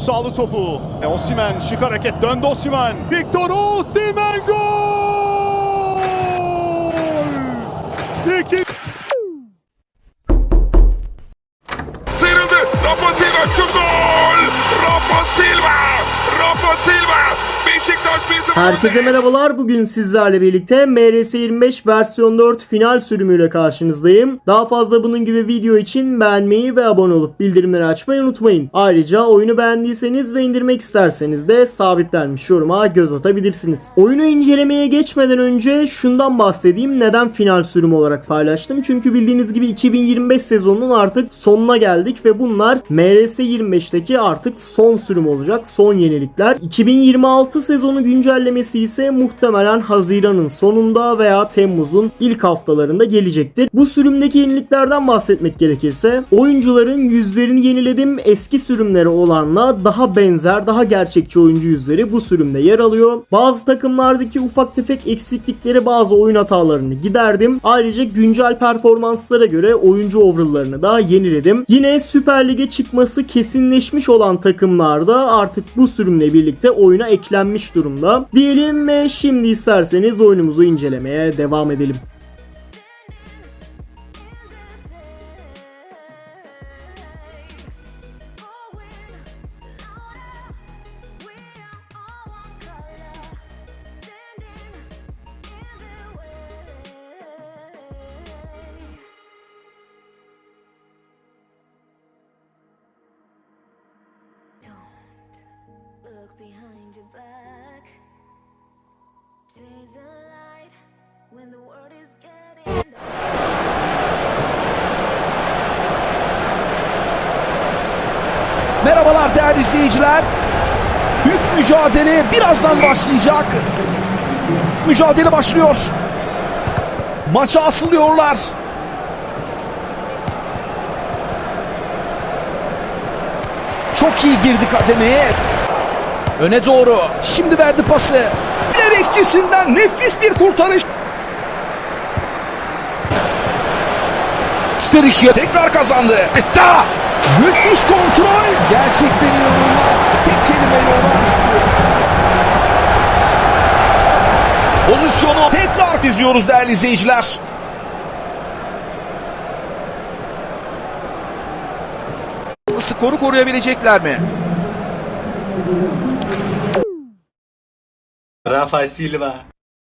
sağlı topu. E, Osimhen şık hareket döndü Osimhen. Victor Osimhen gol! İki Sıyrıldı. Rafa Silva şu gol. Rafa Silva. Rafa Silva. Beşiktaş 1-0. Herkese merhabalar. Bugün sizlerle birlikte MRS 25 versiyon 4 final sürümüyle karşınızdayım. Daha fazla bunun gibi video için beğenmeyi ve abone olup bildirimleri açmayı unutmayın. Ayrıca oyunu beğendiyseniz ve indirmek isterseniz de sabitlenmiş yoruma göz atabilirsiniz. Oyunu incelemeye geçmeden önce şundan bahsedeyim. Neden final sürümü olarak paylaştım? Çünkü bildiğiniz gibi 2025 sezonunun artık sonuna geldik ve bunlar MRS 25'teki artık son sürüm olacak. Son yenilikler. 2026 sezonu güncellemesi ise muhtemelen Haziran'ın sonunda veya Temmuz'un ilk haftalarında gelecektir. Bu sürümdeki yeniliklerden bahsetmek gerekirse oyuncuların yüzlerini yeniledim. Eski sürümlere olanla daha benzer, daha gerçekçi oyuncu yüzleri bu sürümde yer alıyor. Bazı takımlardaki ufak tefek eksiklikleri bazı oyun hatalarını giderdim. Ayrıca güncel performanslara göre oyuncu overall'larını da yeniledim. Yine Süper Lig'e çıkması kesinleşmiş olan takımlarda artık bu sürümle birlikte oyuna eklenmiş durumda. Diyelim ve şimdi isterseniz oyunumuzu incelemeye devam edelim. Behind your back. Chase a light when the world is getting dark. Merhabalar değerli izleyiciler. Büyük mücadele birazdan başlayacak. Mücadele başlıyor. Maça asılıyorlar. Çok iyi girdi kademeye. Öne doğru. Şimdi verdi pası. Bilerekçisinden nefis bir kurtarış. Sergio tekrar kazandı. Etta! Müthiş kontrol. Gerçekten inanılmaz. Tek kelimeyle olağanüstü. Pozisyonu tekrar izliyoruz değerli izleyiciler. Skoru koruyabilecekler mi? Rafa Silva.